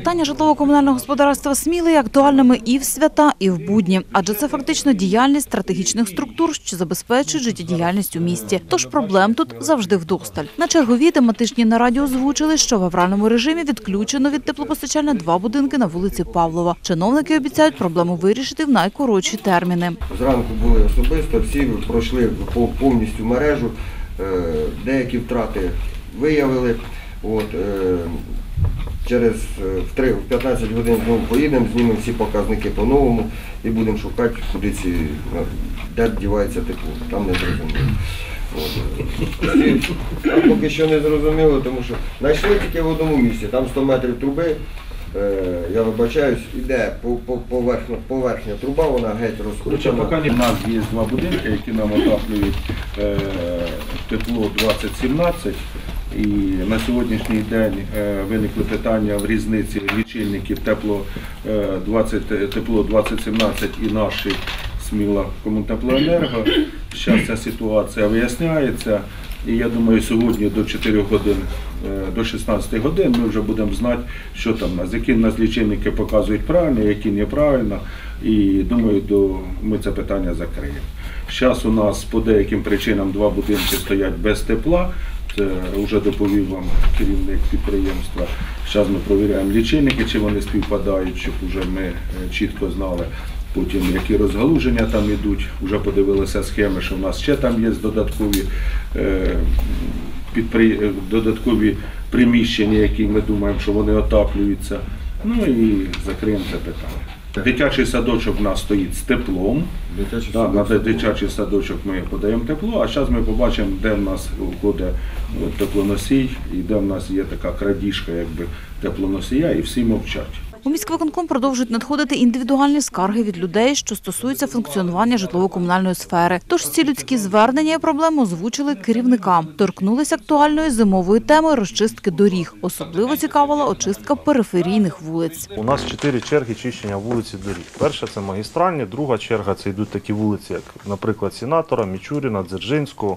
Питання житлово-комунального господарства Сміли актуальними і в свята, і в будні, адже це фактично діяльність стратегічних структур, що забезпечують життєдіяльність у місті. Тож проблем тут завжди вдосталь. На черговій тематичній нараді озвучили, що в авральному режимі відключено від теплопостачання два будинки на вулиці Павлова. Чиновники обіцяють проблему вирішити в найкоротші терміни. Зранку були особисто, всі пройшли по- повністю мережу, е, деякі втрати виявили. От, е, через е, в три- в 15 годин знову поїдемо, знімемо всі показники по-новому і будемо шукати, куди ці, е, де дівається тепло. Там не зрозуміло. От, е, Там поки що не зрозуміло, тому що знайшли тільки в одному місці, там 100 метрів труби. Е, Я вибачаюсь, іде по- по- поверхня, поверхня труба, вона геть Короче, розкручена. поки у нас є два будинки, які нам отаплюють е, тепло 2017. І на сьогоднішній день е, виникли питання в різниці лічильників тепло, е, 20, тепло 2017 і наші Сміла Комунтеплоенерго. Зараз ця ситуація виясняється. І я думаю, сьогодні до 4 годин, е, до 16 годин ми вже будемо знати, що там нас, які нас лічильники показують правильно, які неправильно. І думаю, до, ми це питання закриємо. Зараз у нас по деяким причинам два будинки стоять без тепла. Вже доповів вам керівник підприємства. Зараз ми перевіряємо лічильники, чи вони співпадають, щоб вже ми е, чітко знали. Потім які розгалуження там йдуть, вже подивилися схеми, що в нас ще там є додаткові, е, підпри... е, додаткові приміщення, які ми думаємо, що вони отаплюються. Ну і закриємо це питання. Дитячий садочок у нас стоїть з теплом. Дитячий Да, на дитячий садочок ми подаємо тепло, а зараз ми побачимо, де в нас входить е, теплоносій і де в нас є така крадіжка якби, теплоносія, і всі мовчать. У міськвиконком продовжують надходити індивідуальні скарги від людей, що стосуються функціонування житлово-комунальної сфери. Тож ці людські звернення і проблеми озвучили керівникам. Торкнулися актуальної зимової теми розчистки доріг. Особливо цікавила очистка периферійних вулиць. У нас чотири черги чищення вулиці доріг. Перша це магістральні, друга черга це йдуть такі вулиці, як, наприклад, Сенатора, Мічуріна, Дзержинського.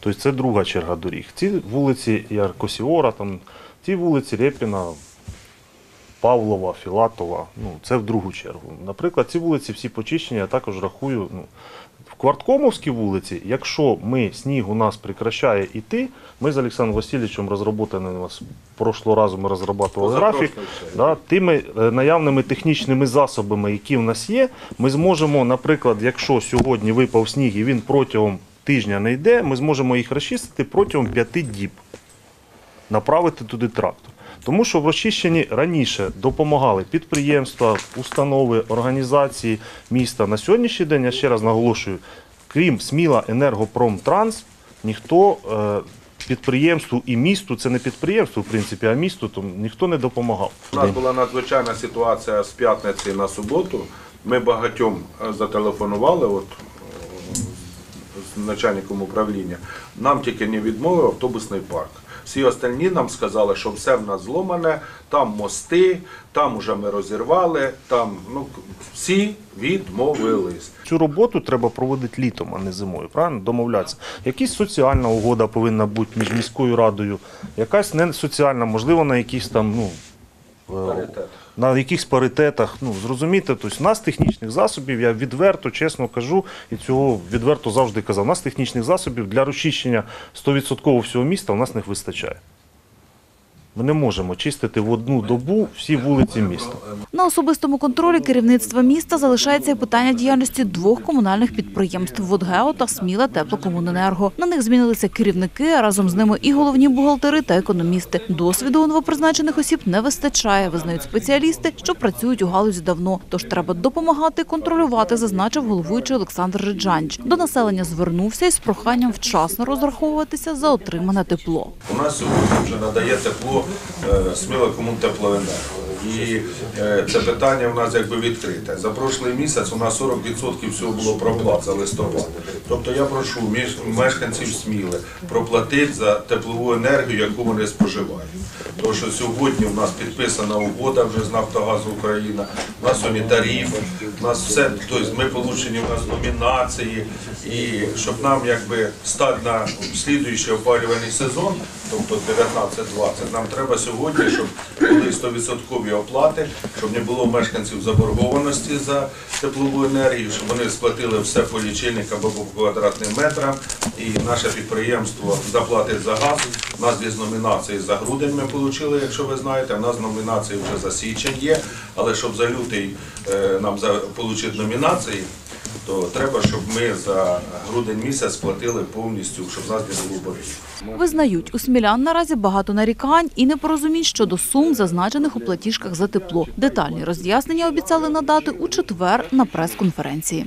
Тобто це друга черга доріг. Ці вулиці Яркосіора, там, ті вулиці Рєпіна, Павлова, Філатова, ну, це в другу чергу. Наприклад, ці вулиці всі почищені, я також рахую. Ну, в Кварткомовській вулиці, якщо ми сніг у нас прекращає йти, ми з Олександром Васильовичем розроботаний у нас прошлого разу ми розробляли графік. Да, тими е, наявними технічними засобами, які в нас є, ми зможемо, наприклад, якщо сьогодні випав сніг і він протягом тижня не йде, ми зможемо їх розчистити протягом п'яти діб, направити туди трактор. Тому що в розчищенні раніше допомагали підприємства, установи, організації міста. На сьогоднішній день, я ще раз наголошую, крім Сміла Енергопромтранс, ніхто е, підприємству і місту, це не підприємство, в принципі, а місту, то ніхто не допомагав. У нас була надзвичайна ситуація з п'ятниці на суботу. Ми багатьом е, зателефонували, от е, з начальником управління. Нам тільки не відмовив автобусний парк. Всі остальні нам сказали, що все в нас зломане, там мости, там вже ми розірвали, там ну всі відмовились. Цю роботу треба проводити літом, а не зимою. Правильно домовлятися. Якась соціальна угода повинна бути між міською радою, якась не соціальна, можливо, на якісь там ну. е, Паритет. На якихось паритетах, ну зрозуміти, тобто нас технічних засобів, я відверто, чесно кажу, і цього відверто завжди казав. Нас технічних засобів для розчищення 100% всього міста у нас не вистачає. Ми не можемо чистити в одну добу всі вулиці міста. На особистому контролі керівництва міста залишається і питання діяльності двох комунальних підприємств «Водгео» та «Сміла Теплокомуненерго». На них змінилися керівники, а разом з ними і головні бухгалтери та економісти. Досвіду у новопризначених осіб не вистачає, визнають спеціалісти, що працюють у галузі давно. Тож треба допомагати контролювати, зазначив головуючий Олександр Риджанч. До населення звернувся із проханням вчасно розраховуватися за отримане тепло. У нас сьогодні вже надає тепло Сміла Комунтеплоенерго. І е, це питання у нас якби відкрите. За прошлий місяць у нас 40% всього було проплат за листопад. Тобто я прошу мешканців Сміли проплатити за теплову енергію, яку вони споживають. Тому що сьогодні у нас підписана угода вже з Нафтогазу Україна, у нас сьогодні тариф, у нас все, тобто ми получені у нас номінації, і щоб нам якби стати на слідуючий опалювальний сезон, тобто 19-20, нам треба сьогодні, щоб були 100% оплати, щоб не було мешканців заборгованості за теплову енергію, щоб вони сплатили все по лічильникам або по квадратним метрам. І наше підприємство заплатить за газ. У нас є номінації за грудень ми отримали, якщо ви знаєте. У нас номінації вже за січень є. Але щоб за лютий е, нам отримати номінації, то треба, щоб ми за грудень місяць сплатили повністю, щоб нас не було боргів. Визнають, у смілян наразі багато нарікань і непорозумінь щодо сум, зазначених у платіжках за тепло. Детальні роз'яснення обіцяли надати у четвер на прес-конференції.